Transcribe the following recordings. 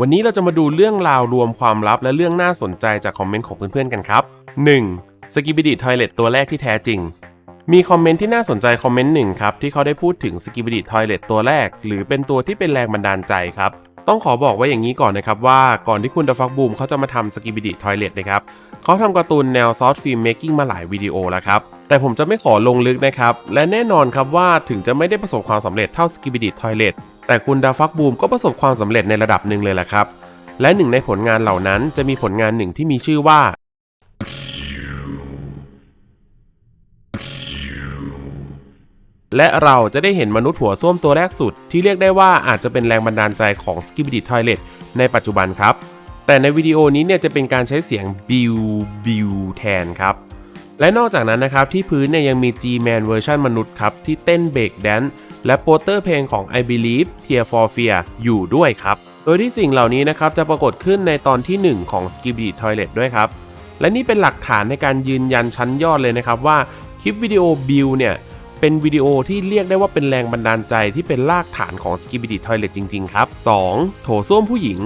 วันนี้เราจะมาดูเรื่องราวรวมความลับและเรื่องน่าสนใจจากคอมเมนต์ของเพื่อนๆกันครับ 1. สกิบิดิทอยเลตตัวแรกที่แท้จริง มีคอมเมนต์ที่น่าสนใจคอมเมนต์หนึ่งครับ ที่เขาได้พูดถึงสกิบิดิทอยเลตตัวแรก หรือเป็นตัวที่เป็นแรงบันดาลใจครับ ต้องขอบอกไว้อย่างนี้ก่อนนะครับว่าก่อนที่คุณเดฟักบูมเขาจะมาทำสกิบิดิทอยเลตนะครับเขาทำการ์ตูนแนวซอสฟิล์มเมคกิ้งมาหลายวิดีโอแล้วครับแต่ผมจะไม่ขอลงลึกนะครับ และแน่นอนครับว่าถึงจะไม่ได้ประสบความสำเร็จเท่าสกิบิดิทอยเลต แต่คุณดาฟักบูมก็ประสบความสำเร็จในระดับหนึ่งเลยแหละครับ และหนึ่งในผลงานเหล่านั้นจะมีผลงานหนึ่งที่มีชื่อว่า และเราจะได้เห็นมนุษย์หัวส้วมตัวแรกสุด ที่เรียกได้ว่าอาจจะเป็นแรงบันดาลใจของ s k i b i d i Toilet ในปัจจุบันครับ แต่ในวิดีโอนี้เนี่ยจะเป็นการใช้เสียงบิวบิวแทนครับและนอกจากนั้นนะครับที่พื้นเนี่ยยังมี G-Man เวอร์ชันมนุษย์ครับที่เต้นเบรกแดนซ์ และโปสเตอร์เพลงของ I Believe Tear for Fear อยู่ด้วยครับ โดยที่สิ่งเหล่านี้นะครับจะปรากฏขึ้นในตอนที่ 1 ของ s k i b i d i Toilet ด้วยครับ และนี่เป็นหลักฐานในการยืนยันชั้นยอดเลยนะครับว่าคลิปวิดีโอบิวเนี่ยเป็นวิดีโอที่เรียกได้ว่าเป็นแรงบันดาลใจที่เป็นรากฐานของ s k i b i d i Toilet จริง ๆ ครับ 2. โถส้วมผู้หญิง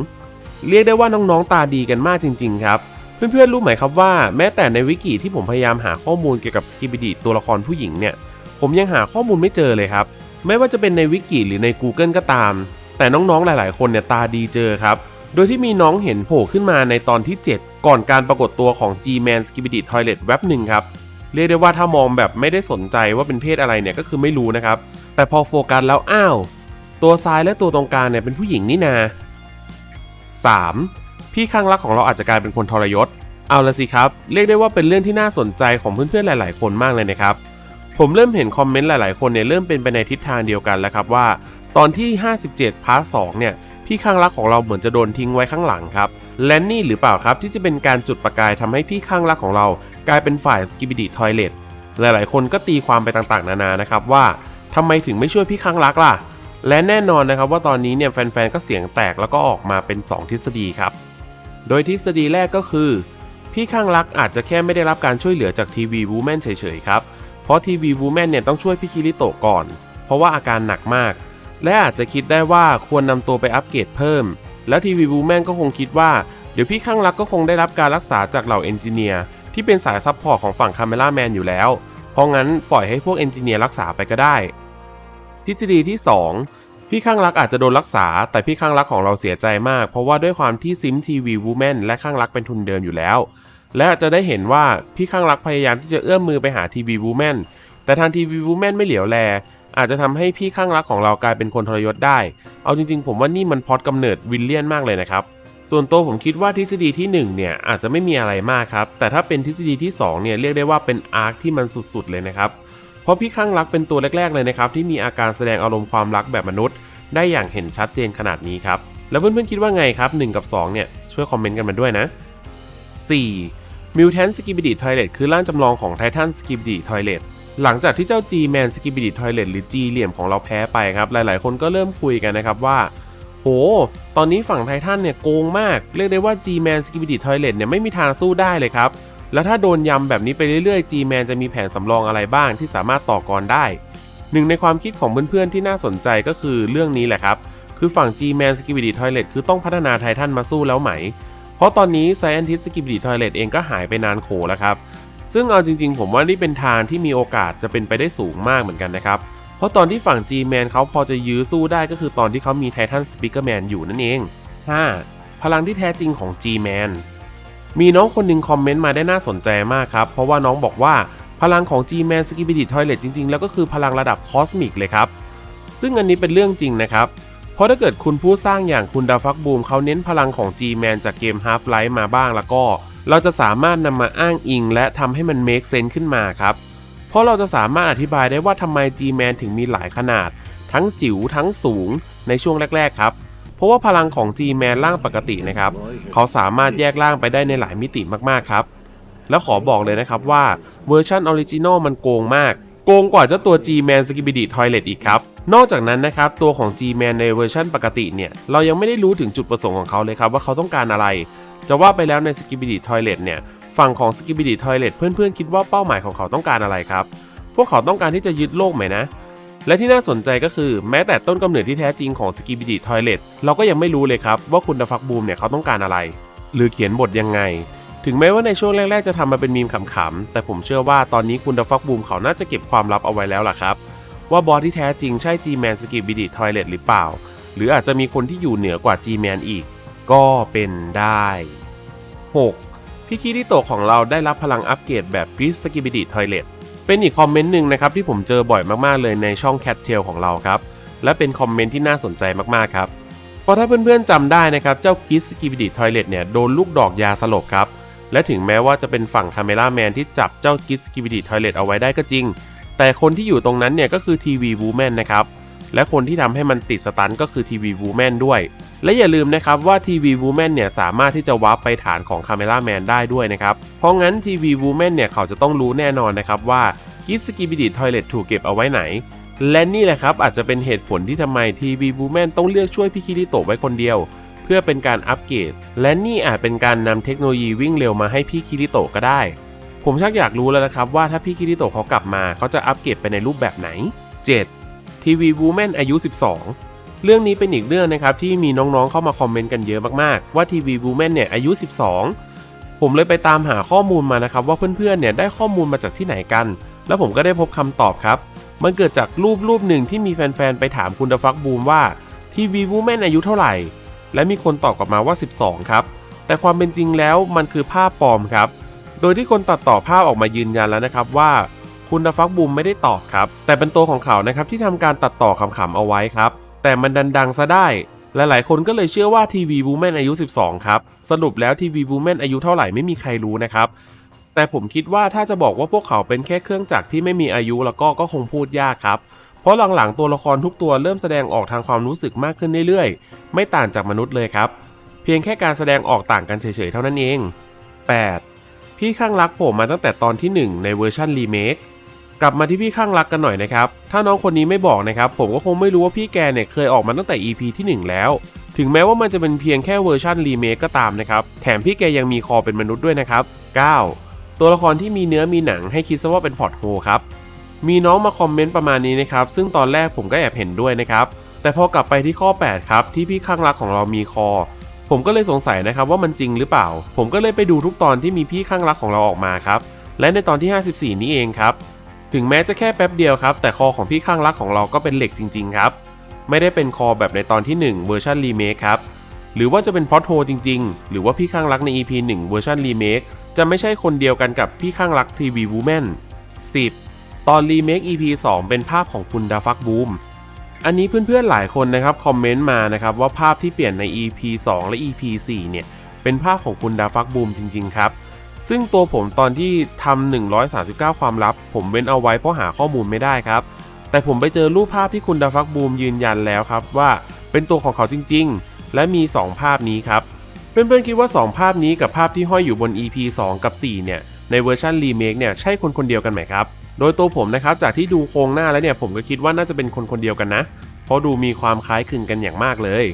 เรียกได้ว่าน้องๆตาดีกันมากจริง ๆ ครับเพื่อนๆ รู้ไหมครับว่าแม้แต่ในวิกิที่ผมพยายามหาข้อมูลเกี่ยวกับ s k i b i d i ตัวละครผู้หญิงเนี่ย ผมยังหาข้อมูลไม่เจอเลยครับ ไม่ว่าจะเป็นในวิกิหรือใน Google ก็ตาม แต่น้องๆหลาย ๆ คนเนี่ยตาดีเจอครับ โดยที่มีน้องเห็นโผล่ขึ้นมาในตอนที่ 7 ก่อนการปรากฏตัวของ G-Man s k i b i d i Toilet แว็บหนึ่งครับ เรียกได้ว่าถ้ามองแบบไม่ได้สนใจว่าเป็นเพศอะไรเนี่ยก็คือไม่รู้นะครับ แต่พอโฟกัสแล้วอ้าว ตัวซ้ายและตัวตรงกลางเนี่ยเป็นผู้หญิงนี่นา 3. พี่ข้างรักของเราอาจจะกลายเป็นคนทรยศ เอาละสิครับ เรียกได้ว่าเป็นเรื่องที่น่าสนใจของเพื่อนๆหลาย ๆ คนมากเลยนะครับ ผมเริ่มเห็นคอมเมนต์หลายๆ คนเนี่ยเริ่มเป็นไปในทิศทางเดียวกันแล้วครับว่า ตอนที่ 57 พาร์ท2เนี่ยพี่ข้างรักของเราเหมือนจะโดนทิ้งไว้ข้างหลังครับ และนี่หรือเปล่าครับที่จะเป็นการจุดประกายทำให้พี่ข้างรักของเรา กลายเป็นฝ่ายสกิบิดิทอยเลตหลายๆ คนก็ตีความไปต่างๆ นานานะครับว่าทำไมถึงไม่ช่วยพี่ข้างรักล่ะ และแน่นอนนะครับว่าตอนนี้เนี่ยแฟนๆก็เสียงแตกแล้วก็ออกมาเป็น 2 ทฤษฎีครับ โดยทฤษฎีแรกก็คือ พี่ข้างรักอาจจะแค่ไม่ได้รับการช่วยเหลือจากทีวีวูแมนเฉยๆครับ เพราะทีวีวูแมนเนี่ยต้องช่วยพี่คิริโตะก่อน เพราะว่าอาการหนักมาก และอาจจะคิดได้ว่าควรนำตัวไปอัปเกรดเพิ่ม แล้วทีวีวูแมนก็คงคิดว่า เดี๋ยวพี่ข้างรักก็คงได้รับการรักษาจากเหล่าเอนจิเนียร์ที่เป็นสายซัพพอร์ตของฝั่งคาเมล่าแมนอยู่แล้ว เพราะงั้นปล่อยให้พวกเอนจิเนียร์รักษาไปก็ได้ ทฤษฎีที่ 2พี่ข้างรักอาจจะโดนรักษา แต่พี่ข้างรักของเราเสียใจมาก เพราะว่าด้วยความที่ซิมทีวีวูแมนและข้างรักเป็นทุนเดิมอยู่แล้ว และจะได้เห็นว่าพี่ข้างรักพยายามที่จะเอื้อมมือไปหาทีวีวูแมนแต่ทางทีวีวูแมนไม่เหลียวแล อาจจะทำให้พี่ข้างรักของเรากลายเป็นคนทรยศได้ เอาจริงๆ ผมว่านี่มันพอดกำเนิดวิลเลียนมากเลยนะครับ ส่วนตัวผมคิดว่าทฤษฎีที่ 1 เนี่ย อาจจะไม่มีอะไรมากครับ แต่ถ้าเป็นทฤษฎีที่ 2 เนี่ย เรียกได้ว่าเป็นอาร์คที่มันสุดๆเลยนะครับ เพราะพี่ข้างรักเป็นตัวแรกๆเลยนะครับที่มีอาการแสดงอารมณ์ความรักแบบมนุษย์ ได้อย่างเห็นชัดเจนขนาดนี้ครับแล้วเพื่อนๆคิดว่าไงครับ 1 กับ 2 เนี่ยช่วยคอมเมนต์กันมาด้วยนะ 4. Mutant Skibidi Toilet คือร่างจำลองของ Titan Skibidi Toilet หลังจากที่เจ้า G-Man Skibidi Toilet หรือ G เหลี่ยมของเราแพ้ไปครับ หลายๆ คนก็เริ่มคุยกันนะครับว่า โห ตอนนี้ฝั่งไททันเนี่ยโกงมาก เรียกได้ว่า G-Man Skibidi Toilet เนี่ยไม่มีทางสู้ได้เลยครับ แล้วถ้าโดนยำแบบนี้ไปเรื่อยๆ G-Man จะมีแผนสำรองอะไรบ้างที่สามารถต่อกรได้หนึ่งในความคิดของเพื่อนๆที่น่าสนใจก็คือเรื่องนี้แหละครับ คือฝั่ง G-Man Skibidi Toilet คือต้องพัฒนาไททันมาสู้แล้วไหม เพราะตอนนี้ Scientist Skibidi Toilet เองก็หายไปนานโขแล้วครับ ซึ่งเอาจริงๆ ผมว่านี่เป็นทางที่มีโอกาสจะเป็นไปได้สูงมากเหมือนกันนะครับ เพราะตอนที่ฝั่ง G-Man เขาพอจะยื้อสู้ได้ก็คือตอนที่เขามีไททันสปิเกอร์แมนอยู่นั่นเอง 5. พลังที่แท้จริงของ G-Man มีน้องคนหนึ่งคอมเมนต์มาได้น่าสนใจมากครับ เพราะว่าน้องบอกว่าพลังของ G-Man Skibidi Toilet จริงๆ แล้วก็คือพลังระดับคอสมิกเลยครับ ซึ่งอันนี้เป็นเรื่องจริงนะครับ เพราะถ้าเกิดคุณผู้สร้างอย่างคุณดาฟักบูมเขาเน้นพลังของ G-Man จากเกม Half-Life มาบ้างแล้วก็ เราจะสามารถนำมาอ้างอิง และทำให้มัน make sense ขึ้นมาครับ เพราะเราจะสามารถอธิบายได้ว่าทำไม G-Man ถึงมีหลายขนาด ทั้งจิ๋วทั้งสูงในช่วงแรก ๆ ครับ เพราะว่าพลังของ G-Man ร่างปกตินะครับ เขาสามารถแยกร่างไปได้ในหลายมิติมากๆครับ แล้วขอบอกเลยนะครับว่าเวอร์ชันออริจินอลมันโกงมาก โกงกว่าเจ้าตัว G-Man Skibidi Toilet อีกครับ นอกจากนั้นนะครับตัวของ G-Man ในเวอร์ชันปกติเนี่ยเรายังไม่ได้รู้ถึงจุดประสงค์ของเขาเลยครับว่าเขาต้องการอะไร จะว่าไปแล้วใน Skibidi Toilet เนี่ยฝั่งของ Skibidi Toilet เพื่อนๆคิดว่าเป้าหมายของเขาต้องการอะไรครับ พวกเขาต้องการที่จะยึดโลกไหมนะ และที่น่าสนใจก็คือแม้แต่ต้นกำเนิดที่แท้จริงของ s k i b i d i Toilet เราก็ยังไม่รู้เลยครับว่าคุณดฟักบูมเนี่ยเขาต้องการอะไร หรือเขียนบทยังไงถึงแม้ว่าในช่วงแรก ๆ จะทำมาเป็นมีมขำๆ แต่ผมเชื่อว่าตอนนี้คุณดาฟักบูมเขาน่าจะเก็บความลับเอาไว้แล้วล่ะครับ ว่าบอสที่แท้จริงใช่ G-Man s k i b i d i Toilet หรือเปล่า หรืออาจจะมีคนที่อยู่เหนือกว่า G-Man อีก ก็เป็นได้ 6. พี่คิริโตของเราได้รับพลังอัปเกรดแบบ g r i s s k i b i d i Toilet เป็นอีกคอมเมนต์หนึ่งนะครับที่ผมเจอบ่อยมากๆเลยในช่อง Cat Tail ของเราครับ และเป็นคอมเมนต์ที่น่าสนใจมากๆครับเพราะถ้าเพื่อนๆจำได้นะครับ เจ้า g r i s s k i b i d i Toilet เนี่ยโดนลูกดอกยาสลบครับ และถึงแม้ว่าจะเป็นฝั่งคาเมล่าแมนที่จับเจ้า g r i s s k i b i d i Toilet เอาไว้ได้ก็จริง แต่คนที่อยู่ตรงนั้นเนี่ยก็คือทีวีวูแมนนะครับ และคนที่ทำให้มันติดสตันก็คือทีวีวูแมนด้วย และอย่าลืมนะครับว่าทีวีวูแมนเนี่ยสามารถที่จะวาร์ปไปฐานของคาเมล่าแมนได้ด้วยนะครับ เพราะงั้นทีวีวูแมนเนี่ยเขาจะต้องรู้แน่นอนนะครับว่ากิสกิบิดิทอยเลตถูกเก็บเอาไว้ไหน และนี่แหละครับอาจจะเป็นเหตุผลที่ทำไมทีวีวูแมนต้องเลือกช่วยพี่คิริโตะไว้คนเดียวเพื่อเป็นการอัปเกรด และนี่อาจเป็นการนำเทคโนโลยีวิ่งเร็วมาให้พี่คิริโตะก็ได้ ผมชักอยากรู้แล้วนะครับว่าถ้าพี่คิริโตะเขากลับมาเขาจะอัปเกรดไปในรูปแบบไหน 7. ทีวีวูแมนอายุ 12 เรื่องนี้เป็นอีกเรื่องนะครับที่มีน้องๆเข้ามาคอมเมนต์กันเยอะมากๆ ว่าทีวีวูแมนเนี่ยอายุ 12 ผมเลยไปตามหาข้อมูลมานะครับว่าเพื่อนๆเนี่ยได้ข้อมูลมาจากที่ไหนกัน แล้วผมก็ได้พบคำตอบครับ มันเกิดจากรูปรูปหนึ่งที่มีแฟนๆไปถามคุณดฟักบูมว่าทีวีวูแมนอายุเท่าไหร่ และมีคนตอบกลับมาว่า 12 ครับแต่ความเป็นจริงแล้วมันคือภาพปลอมครับ โดยที่คนตัดต่อภาพออกมายืนยันแล้วนะครับว่าคุณดฟักบูมไม่ได้ตอบครับ แต่เป็นตัวของเขานะครับที่ทำการตัดต่อขำๆเอาไว้ครับ แต่มันดันดังซะได้ หลายๆคนก็เลยเชื่อว่าทีวีบูแมนอายุ 12 ครับ สรุปแล้วทีวีบูแมนอายุเท่าไหร่ไม่มีใครรู้นะครับ แต่ผมคิดว่าถ้าจะบอกว่าพวกเขาเป็นแค่เครื่องจักรที่ไม่มีอายุแล้วก็ก็คงพูดยากครับ เพราะหลังๆตัวละครทุกตัวเริ่มแสดงออกทางความรู้สึกมากขึ้นเรื่อยๆ ไม่ต่างจากมนุษย์เลยครับ เพียงแค่การแสดงออกต่างกันเฉยๆเท่านั้นเอง 8. พี่ข้างรักผมมาตั้งแต่ตอนที่ 1 ในเวอร์ชันรีเมคกลับมาที่พี่ข้างรักกันหน่อยนะครับ ถ้าน้องคนนี้ไม่บอกนะครับ ผมก็คงไม่รู้ว่าพี่แกเนี่ยเคยออกมาตั้งแต่ EP ที่ 1 แล้ว ถึงแม้ว่ามันจะเป็นเพียงแค่เวอร์ชันรีเมคก็ตามนะครับ แถมพี่แกยังมีคอเป็นมนุษย์ด้วยนะครับ 9. ตัวละครที่มีเนื้อมีหนังให้คิดซะว่าเป็นพอร์ตโฮครับ มีน้องมาคอมเมนต์ประมาณนี้นะครับ ซึ่งตอนแรกผมก็แอบเห็นด้วยนะครับ แต่พอกลับไปที่ข้อ 8 ครับ ที่พี่ข้างรักของเรามีคอ ผมก็เลยสงสัยนะครับว่ามันจริงหรือเปล่า ผมก็เลยไปดูทุกตอนที่มีพี่ข้างรักของเราออกมาครับ และในตอนที่ 54 นี้เองครับ ถึงแม้จะแค่แป๊บเดียวครับ แต่คอของพี่ข้างรักของเราก็เป็นเหล็กจริง ๆ ครับ ไม่ได้เป็นคอแบบในตอนที่ 1 เวอร์ชันรีเมคครับ หรือว่าจะเป็นพอดโฮจริง ๆ หรือว่าพี่ข้างรักใน EP 1 เวอร์ชันรีเมคจะไม่ใช่คนเดียวกันกับพี่ข้างรักทีวีวูแมน10ตอนรีเมค EP 2 เป็นภาพของคุณดาฟักบูม อันนี้เพื่อนๆหลายคนนะครับคอมเมนต์มานะครับว่าภาพที่เปลี่ยนใน EP 2 และ EP 4 เนี่ย เป็นภาพของคุณดาฟักบูมจริง ๆ ครับ ซึ่งตัวผมตอนที่ทำ139 ความลับ ผมเว้นเอาไว้เพราะหาข้อมูลไม่ได้ครับ แต่ผมไปเจอรูปภาพที่คุณดาฟักบูมยืนยันแล้วครับว่าเป็นตัวของเขาจริง ๆ และมี 2 ภาพนี้ครับ เพื่อนๆคิดว่า 2 ภาพนี้กับภาพที่ห้อยอยู่บน EP 2 กับ 4 เนี่ยในเวอร์ชันรีเมคเนี่ยใช่คนคนเดียวกันไหมครับ โดยตัวผมนะครับจากที่ดูโครงหน้าแล้วเนี่ยผมก็คิดว่าน่าจะเป็นคนคนเดียวกันนะ เพราะดูมีความคล้ายคลึงกันอย่างมากเลย